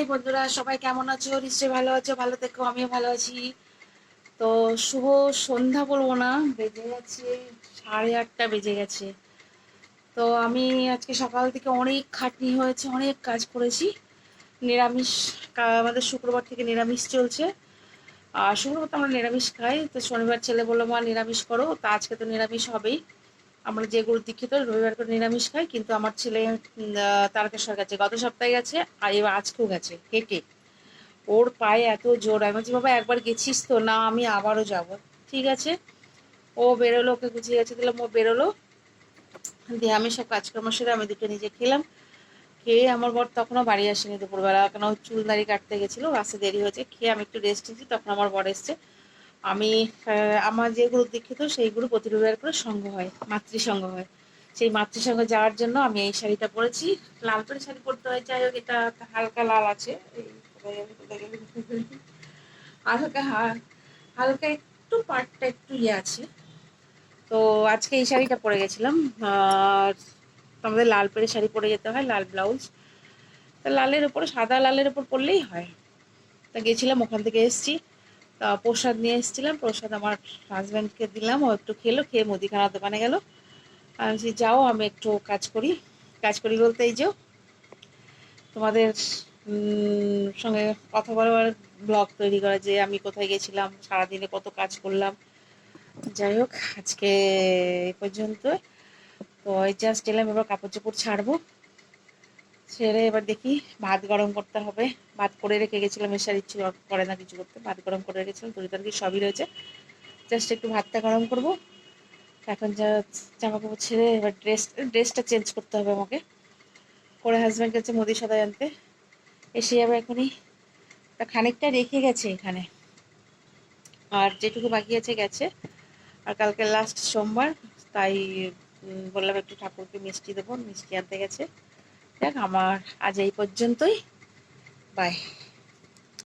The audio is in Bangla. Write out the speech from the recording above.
হাই বন্ধুরা, সবাই কেমন আছো? নিশ্চয়ই ভালো আছো, ভালো থেকো, আমিও ভালো আছি। তো শুভ সন্ধ্যা বলব না, বেজে গেছে, সাড়ে আটটা বেজে গেছে। তো আমি আজকে সকাল থেকে অনেক খাটনি হয়েছে, অনেক কাজ করেছি। নিরামিষ আমাদের শুক্রবার থেকে নিরামিষ চলছে। আর শুক্রবার তো আমরা নিরামিষ খাই, তো শনিবার ছেলে বলল, মা, নিরামিষ করো। তা আজকে তো নিরামিষ হবেই। আমরা যে গরু দীক্ষিত, রবিবার করে নিরামিষ খাই, কিন্তু আমার ছেলে তারকেশ্বর গেছে। গত সপ্তাহে গেছে, আর এবার আজকেও গেছে হেঁটে ওর পায়ে এত জোর, আমি বলছি, বাবা, একবার গেছিস তো, না, আমি আবারও যাব। ঠিক আছে? ও বেরোলো, ওকে গুছিয়ে গেছে, দিলাম, ও বেরোলো। দিয়ে আমি সব কাজকর্ম সেরে আমি দুটো নিজে খেলাম। খেয়ে আমার বর তখনও বাড়ি আসেনি দুপুরবেলা, কেন চুল দাড়ি কাটতে গেছিল রাস্তা দেরি হয়েছে, খেয়ে আমি একটু রেস্ট নিচ্ছি, তখন আমার বর এসছে। আমি আমার যে গ্রুপ দীক্ষিত, সেই গ্রুপ রবিবার করে সঙ্গ হয়, মাতৃসঙ্গ হয়। সেই মাতৃসঙ্গ যাওয়ার জন্য আমি এই শাড়িটা পরেছি। লাল করে শাড়ি পরতে হয়, যাই হোক, এটা হালকা লাল আছে? হালকা হালকা একটু পাটটা একটু ইয়ে আছে। তো আজকে এই শাড়িটা পরে গেছিলাম। আর আমাদের লাল পেরে শাড়ি পরে যেতে হয়, লাল ব্লাউজ। তা লালের ওপরে সাদা লালের ওপর পরলেই হয়। তা গেছিলাম, ওখান থেকে এসেছি। তা প্রসাদ নিয়ে এসেছিলাম। প্রসাদ আমার হাজব্যান্ডকে দিলাম, ও একটু খেলো, খেয়ে মুদিখানা দোকানে গেল। আমি বলছি, যাও, আমি একটু কাজ করি। কাজ করি বলতে, এই যে, তোমাদের সঙ্গে কথা বলার ব্লগ তৈরি করা, যে আমি কোথায় গেছিলাম, সারাদিনে কত কাজ করলাম। যাই হোক, আজকে এ পর্যন্ত তো, এই জাস্ট এলাম, এবার কাপড় চোপড় ছাড়বো। ছেড়ে এবার দেখি ভাত গরম করতে হবে। ভাত করে রেখে গেছিলাম, এসার ইচ্ছে করে না কিছু করতে। ভাত গরম করে রেখেছিলাম, তরি তরকারি সবই রয়েছে। জাস্ট একটু ভাতটা গরম করব। এখন যা জামা কাপড় ছেড়ে এবার ড্রেস ড্রেসটা চেঞ্জ করতে হবে আমাকে। করে হাজব্যান্ড গেছে মোদি সদাই আনতে এসে যাবে এখনই। তা খানিকটা রেখে গেছে এখানে। আর যেটুকু বাকি আছে গেছে। আর কালকে লাস্ট সোমবার, তাই বললাম একটু ঠাকুরকে মিষ্টি দেবো। মিষ্টি আনতে গেছে। দেখ আমার আজ এই পর্যন্তই। বাই